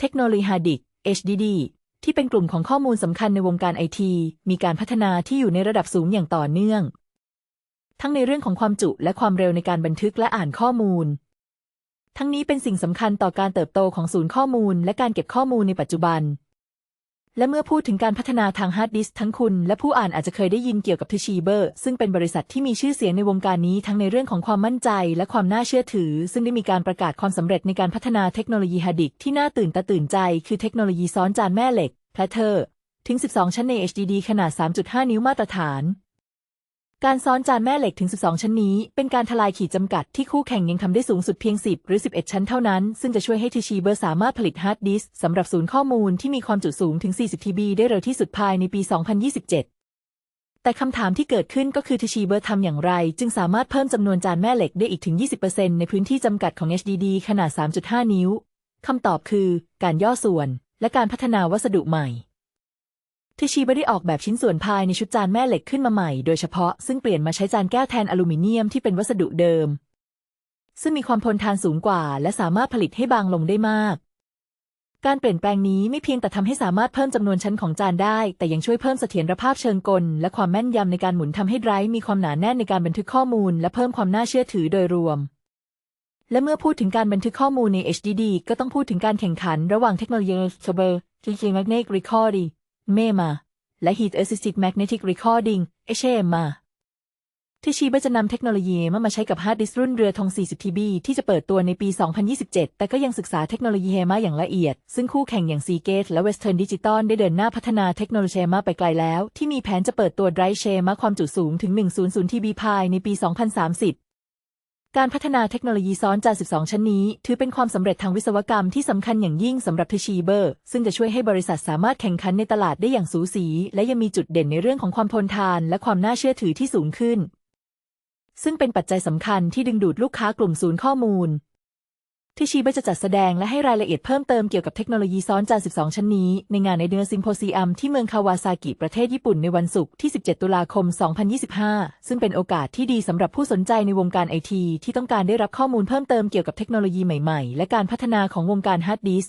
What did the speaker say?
เทคโนโลยีฮาร์ดดิสก์ HDD ที่เป็นกลุ่มของข้อมูลสำคัญในวงการไอที มีการพัฒนาที่อยู่ในระดับสูงอย่างต่อเนื่อง ทั้งในเรื่องของความจุและความเร็วในการบันทึกและอ่านข้อมูล ทั้งนี้เป็นสิ่งสำคัญต่อการเติบโตของศูนย์ข้อมูล และการเก็บข้อมูลในปัจจุบัน และเมื่อพูดถึงการพัฒนาทางฮาร์ดดิสทั้งคุณ และผู้อ่านอาจจะเคยได้ยินเกี่ยวกับท o ชีเบอร์ ซึ่งเป็นบริษัทที่มีชื่อเสียงในวงการนี้ทั้งในเรื่องของความมั่นใจ และความน่าเชื่อถือ ซึ่งได้มีการประกาศความสำเร็จในการพัฒนาเทคโนโลยีฮาร์ดดิสที่น่าตื่นตาตื่นใจ คือเทคโนโลยีซ้อนจานแม่เหล็กแพลเทอร์ ถึง 12 ชั้นใน HDD ขนาด 3.5 นิ้วมาตรฐาน การซ้อนจานแม่เหล็กถึง 12 ชั้นนี้ เป็นการทลายขีดจำกัดที่คู่แข่งยังทำได้สูงสุดเพียง 10 หรือ 11 ชั้นเท่านั้น ซึ่งจะช่วยให้ทีชีเบอร์สามารถผลิตฮาร์ดดิสสำหรับศูนย์ข้อมูลที่มีความจุสูงถึง 40 TB ได้เร็วที่สุดภายในปี 2027แต่คำถามที่เกิดขึ้นก็คือทีชีเบอร์ทำอย่างไร จึงสามารถเพิ่มจำนวนจานแม่เหล็กได้อีกถึง 20%ในพื้นที่จำกัดของ HDD ขนาด 3.5 นิ้ว คำตอบคือ การย่อส่วน และการพัฒนาวัสดุใหม่ ทชีบได้ออกแบบชิ้นส่วนภายในชุดจานแม่เหล็กขึ้นมาใหม่ โดยเฉพาะซึ่งเปลี่ยนมาใช้จานแก้วแทนอลูมิเนียมที่เป็นวัสดุเดิม ซึ่งมีความทนทานสูงกว่า และสามารถผลิตให้บางลงได้มาก การเปลี่ยนแปลงนี้ไม่เพียงแต่ทำให้สามารถเพิ่มจำนวนชั้นของจานได้ แต่ยังช่วยเพิ่มเสถียรภาพเชิงกล และความแม่นยำในการหมุนทำให้ไดรฟ์มีความหนาแน่นในการบันทึกข้อมูล และเพิ่มความน่าเชื่อถือโดยรวมและเมื่อพูดถึงการบันทึกข้อมูลใน HDD ก็ต้องพูดถึงการแข่งขันระหว่างเทคโนโลยี Server Magnetic Recording MEMA และ Heat Assisted Magnetic Recording HAMR ที่ชีบจะนำเทคโนโลยีมามาใช้กับฮาร์ดดิสรุ่นเรือธง40 TB ที่จะเปิดตัวในปี 2027 แต่ก็ยังศึกษาเทคโนโลยีเฮมาอย่างละเอียด ซึ่งคู่แข่งอย่าง Seagate และ Western Digital ได้เดินหน้าพัฒนาเทคโนโลยีเฮมาไปไกลแล้ว ที่มีแผนจะเปิดตัวไดร์เชมาความจุสูงถึง 100 TB ภายในปี 2030 การพัฒนาเทคโนโลยีซ้อนจาน12 ชั้นนี้ ถือเป็นความสำเร็จทางวิศวกรรมที่สำคัญอย่างยิ่งสำหรับทชีเบอร์ ซึ่งจะช่วยให้บริษัทสามารถแข่งขันในตลาดได้อย่างสูสี และยังมีจุดเด่นในเรื่องของความทนทาน และความน่าเชื่อถือที่สูงขึ้น ซึ่งเป็นปัจจัยสำคัญที่ดึงดูดลูกค้ากลุ่มศูนย์ข้อมูล ที่ชีเบจะจัดแสดงและให้รายละเอียดเพิ่มเติมเกี่ยวกับเทคโนโลยีซ้อนจาน 12 ชั้นนี้ ในงานในเดือนซิมโพซีอัมที่เมืองคาวาซากิประเทศญี่ปุ่นในวันศุกร์ที่ 17 ตุลาคม 2025 ซึ่งเป็นโอกาสที่ดีสำหรับผู้สนใจในวงการไอทีที่ต้องการได้รับข้อมูลเพิ่มเติมเกี่ยวกับเทคโนโลยีใหม่ๆ และการพัฒนาของวงการฮาร์ดดิส